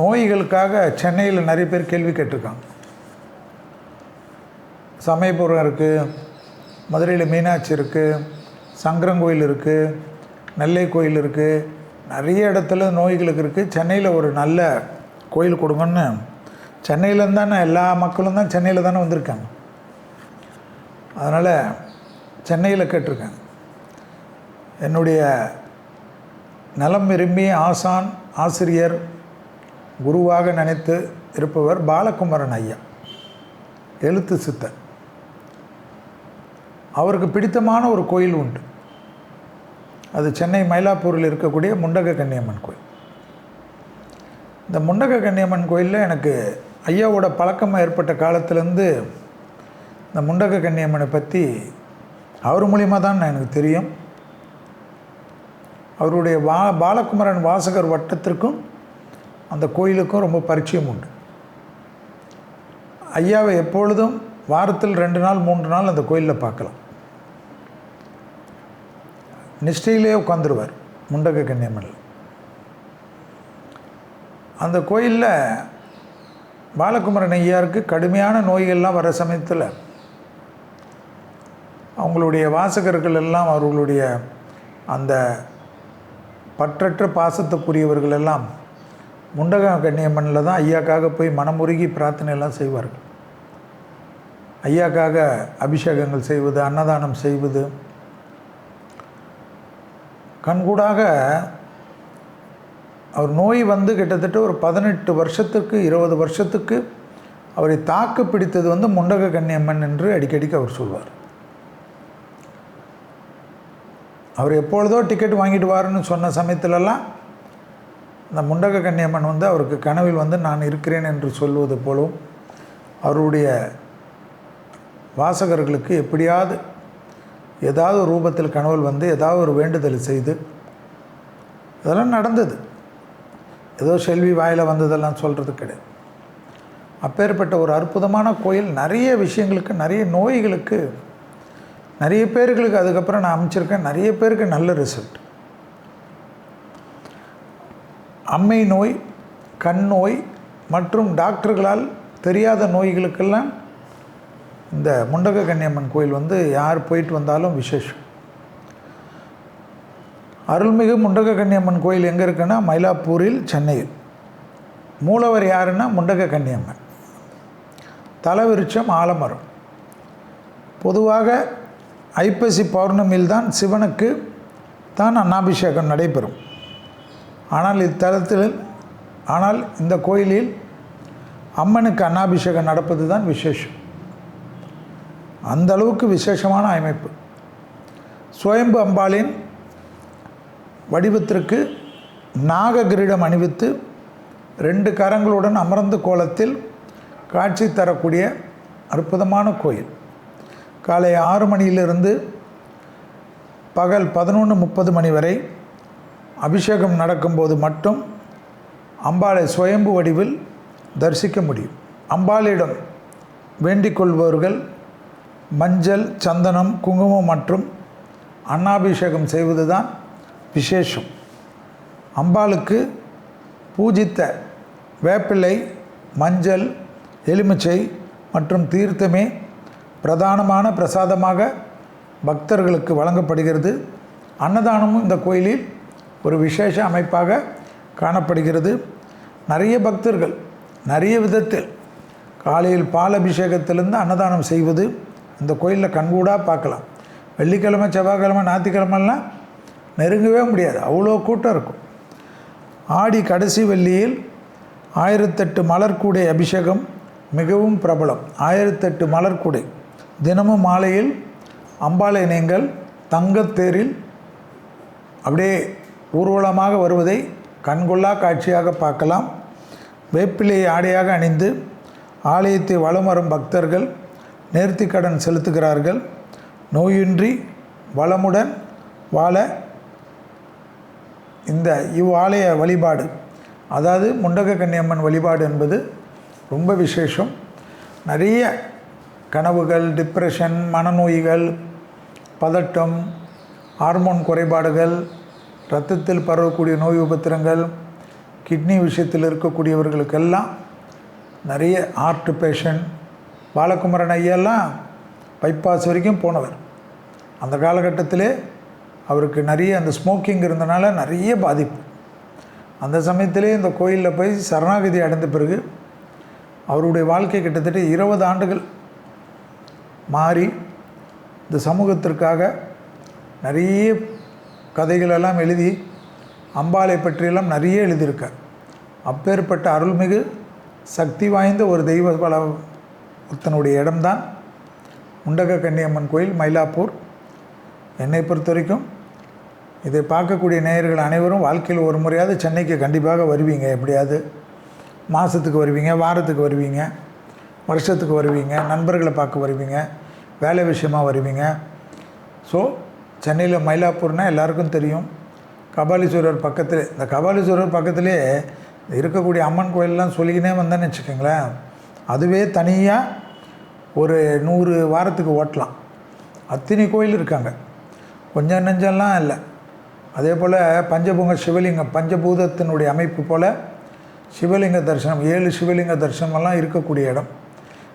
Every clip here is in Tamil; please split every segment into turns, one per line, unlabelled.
நோய்களுக்காக சென்னையில் நிறைய பேர் கேள்வி கேட்டிருக்காங்க. சமயபுரம் இருக்குது மதுரையில் மீனாட்சி இருக்குது சங்கரங்கோயில் இருக்குது நெல்லை கோயில் இருக்குது நிறைய இடத்துல நோய்களுக்கு இருக்குது சென்னையில் ஒரு நல்ல கோயில் கொடுங்கன்னு சென்னையிலேருந்து தானே எல்லா மக்களும் தான் சென்னையில் தானே வந்திருக்காங்க. அதனால் சென்னையில் கேட்டிருக்காங்க என்னுடைய நலம் விரும்பி ஆசான் ஆசிரியர் குருவாக நினைத்து இருப்பவர் பாலகுமரன் ஐயா எழுத்து சித்தர் அவருக்கு பிடித்தமான ஒரு கோயில் உண்டு. அது சென்னை மயிலாப்பூரில் இருக்கக்கூடிய முண்டக கன்னியம்மன் கோயில். இந்த முண்டக கன்னியம்மன் கோயிலில் எனக்கு ஐயாவோட பழக்கம் ஏற்பட்ட காலத்திலேருந்து இந்த முண்டக கன்னியம்மனை பற்றி அவர் மூலியமாக தான் எனக்கு தெரியும். அவருடைய வா பாலகுமரன் வாசகர் வட்டத்திற்கும் அந்த கோயிலுக்கும் ரொம்ப பரிச்சயம் உண்டு. ஐயாவை எப்பொழுதும் வாரத்தில் ரெண்டு நாள் மூன்று நாள் அந்த கோயிலில் பார்க்கலாம். நிஷ்டையிலே உட்காந்துருவார் முண்டக கன்னியம்மனில் அந்த கோயிலில் பாலகுமரன் ஐயாருக்கு கடுமையான நோய்கள்லாம் வர சமயத்தில் அவங்களுடைய வாசகர்கள் எல்லாம் அவர்களுடைய அந்த பற்றற்ற பாசத்துக்குரியவர்கள் எல்லாம் முண்டக கன்னியம்மனில் தான் ஐயாக்காக போய் மனமுருகி பிரார்த்தனையெல்லாம் செய்வார்கள். ஐயாக்காக அபிஷேகங்கள் செய்வது அன்னதானம் செய்வது. கண்கூடாக அவர் நோய் வந்து கிட்டத்தட்ட ஒரு பதினெட்டு வருஷத்துக்கு இருபது வருஷத்துக்கு அவரை தாக்கு பிடித்தது வந்து முண்டக கன்னியம்மன் என்று அடிக்கடிக்கு அவர் சொல்வார். அவர் எப்பொழுதோ டிக்கெட் வாங்கிட்டு வாருன்னு சொன்ன சமயத்திலெல்லாம் இந்த முண்டக கன்னியம்மன் வந்து அவருக்கு கனவில் வந்து நான் இருக்கிறேன் என்று சொல்வது போலும் அவருடைய வாசகர்களுக்கு எப்படியாவது ஏதாவது ஒரு ரூபத்தில் கனவில் வந்து ஏதாவது ஒரு வேண்டுதல் செய்து இதெல்லாம் நடந்தது. ஏதோ செல்வி வாயில் வந்ததெல்லாம் சொல்கிறது கிடையாது. அப்பேற்பட்ட ஒரு அற்புதமான கோயில் நிறைய விஷயங்களுக்கு நிறைய நோய்களுக்கு நிறைய பேர்களுக்கு அதுக்கப்புறம் நான் அமைச்சிருக்கேன். நிறைய பேருக்கு நல்ல ரிசல்ட் அம்மை நோய் கண் நோய் மற்றும் டாக்டர்களால் தெரியாத நோய்களுக்கெல்லாம் இந்த முண்டக கன்னியம்மன் கோயில் வந்து யார் போயிட்டு வந்தாலும் விசேஷம். அருள்மிகு முண்டக கன்னியம்மன் கோயில் எங்கே இருக்குன்னா மயிலாப்பூரில் சென்னையில். மூலவர் யாருன்னா முண்டக கன்னியம்மன். தலவிருச்சம் ஆலமரம். பொதுவாக ஐப்பசி பௌர்ணமியில் தான் சிவனுக்கு தான் அன்னாபிஷேகம் நடைபெறும். ஆனால் இத்தலத்தில் ஆனால் இந்த கோயிலில் அம்மனுக்கு அன்னாபிஷேகம் நடப்பது தான் விசேஷம். அந்த அளவுக்கு விசேஷமான அமைப்பு. சுயம்பு அம்பாளின் வடிவத்திற்கு நாககிரீடம் அணிவித்து ரெண்டு கரங்களுடன் அமர்ந்த கோலத்தில் காட்சி தரக்கூடிய அற்புதமான கோயில். காலை ஆறு மணியிலிருந்து பகல் பதினொன்று முப்பது மணி வரை அபிஷேகம் நடக்கும்போது மட்டும் அம்பாளை சுயம்பு வடிவில் தரிசிக்க முடியும். அம்பாளிடம் வேண்டிக் கொள்பவர்கள் மஞ்சள் சந்தனம் குங்குமம் மற்றும் அன்னாபிஷேகம் செய்வது தான் விசேஷம். அம்பாளுக்கு பூஜித்த வேப்பிலை மஞ்சள் எலுமிச்சை மற்றும் தீர்த்தமே பிரதானமான பிரசாதமாக பக்தர்களுக்கு வழங்கப்படுகிறது. அன்னதானமும் இந்த கோயிலில் ஒரு விசேஷ அமைப்பாக காணப்படுகிறது. நிறைய பக்தர்கள் நிறைய விதத்தில் காலையில் பால் அபிஷேகத்திலிருந்து அன்னதானம் செய்வது இந்த கோயிலில் கண்கூடாக பார்க்கலாம். வெள்ளிக்கிழமை செவ்வாய்க்கிழமை ஞாயிற்றுக்கிழமெல்லாம் நெருங்கவே முடியாது. அவ்வளோ கூட்டம் இருக்கும். ஆடி கடைசி வெள்ளியில் ஆயிரத்தெட்டு மலர்கூடை அபிஷேகம் மிகவும் பிரபலம். ஆயிரத்தெட்டு மலர்கூடை தினமும் மாலையில் அம்பாளை நீங்கள் தங்கத்தேரில் அப்படியே ஊர்வலமாக வருவதை கண்கொள்ளா காட்சியாக பார்க்கலாம். வேப்பிலையை ஆடையாக அணிந்து ஆலயத்தை வலம் வரும் பக்தர்கள் நேர்த்திக்கடன் செலுத்துகிறார்கள். நோயின்றி வளமுடன் வாழ இந்த இவ்வாலய வழிபாடு அதாவது முண்டக கன்னியம்மன் வழிபாடு என்பது ரொம்ப விசேஷம். நிறைய கனவுகள் டிப்ரெஷன் மனநோய்கள் பதட்டம் ஹார்மோன் குறைபாடுகள் ரத்தத்தில் பரவக்கூடிய நோய் உபத்திரங்கள் கிட்னி விஷயத்தில் இருக்கக்கூடியவர்களுக்கெல்லாம் நிறைய ஹார்ட் பேஷண்ட் பாலகுமரன் ஐயெல்லாம் பைபாஸ் வரைக்கும் போனவர். அந்த காலகட்டத்திலே அவருக்கு நிறைய அந்த ஸ்மோக்கிங் இருந்தனால நிறைய பாதிப்பு. அந்த சமயத்திலே இந்த கோயிலில் போய் சரணாகதி அடைந்த பிறகு அவருடைய வாழ்க்கை கிட்டத்தட்ட இருபது ஆண்டுகள் மாறி இந்த சமூகத்திற்காக நிறைய கதைகளெல்லாம் எழுதி அம்பாளை பற்றியெல்லாம் நிறைய எழுதியிருக்கார். அப்பேற்பட்ட அருள்மிகு சக்தி வாய்ந்த ஒரு தெய்வ பல ஒருத்தனுடைய இடம்தான் முண்டக கன்னியம்மன் கோயில் மயிலாப்பூர். என்னை பொறுத்த வரைக்கும் இதை பார்க்கக்கூடிய நேயர்கள் அனைவரும் வாழ்க்கையில் ஒரு முறையாவது சென்னைக்கு கண்டிப்பாக வருவீங்க. எப்படியாவது மாதத்துக்கு வருவீங்க வாரத்துக்கு வருவீங்க வருஷத்துக்கு வருவீங்க நண்பர்களை பார்க்க வருவீங்க வேலை விஷயமாக வருவீங்க. ஸோ சென்னையில் மயிலாப்பூர்னால் எல்லாருக்கும் தெரியும். கபாலீஸ்வரர் பக்கத்தில் இந்த கபாலீஸ்வரர் பக்கத்திலே இருக்கக்கூடிய அம்மன் கோயிலெலாம் சொல்லிக்கினே வந்தேன்னு வச்சுக்கோங்களேன். அதுவே தனியாக ஒரு நூறு வாரத்துக்கு ஓட்டலாம். அத்தனை கோயில் இருக்காங்க. கொஞ்சம் நெஞ்செல்லாம் இல்லை. அதே போல் பஞ்சபூங்க சிவலிங்கம் பஞ்சபூதத்தினுடைய அமைப்பு போல் சிவலிங்க தரிசனம் ஏழு சிவலிங்க தரிசனமெல்லாம் இருக்கக்கூடிய இடம்.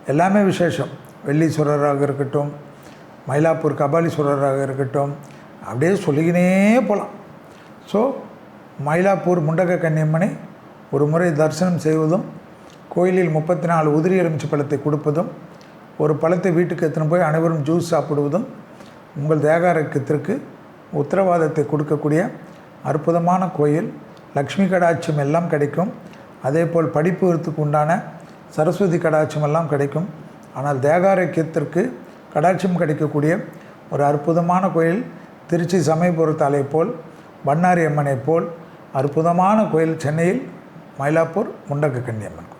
எல்லாமே விசேஷம். வெள்ளீஸ்வரராக இருக்கட்டும் மயிலாப்பூர் கபாலீஸ்வரராக இருக்கட்டும் அப்படியே சொல்லிக்கினே போகலாம் ஸோ மயிலாப்பூர் முண்டக கன்னியம்மனை ஒரு முறை தரிசனம் செய்வதும் கோயிலில் முப்பத்தி நாலு உதிரி எலுமிச்சை பழத்தை கொடுப்பதும் ஒரு பழத்தை வீட்டுக்கு எடுத்துன்னு போய் அனைவரும் ஜூஸ் சாப்பிடுவதும் உங்கள் தேகாரக்கத்திற்கு உத்தரவாதத்தை கொடுக்கக்கூடிய அற்புதமான கோயில் லக்ஷ்மி கடாட்சியம் எல்லாம் கிடைக்கும். அதே போல் படிப்புக்கு உண்டான சரஸ்வதி கடாட்சியம் எல்லாம் கிடைக்கும். ஆனால் தேகாரக்கியத்திற்கு கடாட்சியம் கிடைக்கக்கூடிய ஒரு அற்புதமான கோயில் திருச்சி சமயபுரத்தாலை போல் பண்ணாரி அம்மனை போல் அற்புதமான கோயில் சென்னையில் மயிலாப்பூர் முண்டக்கு கன்னியம்மன் கோயில்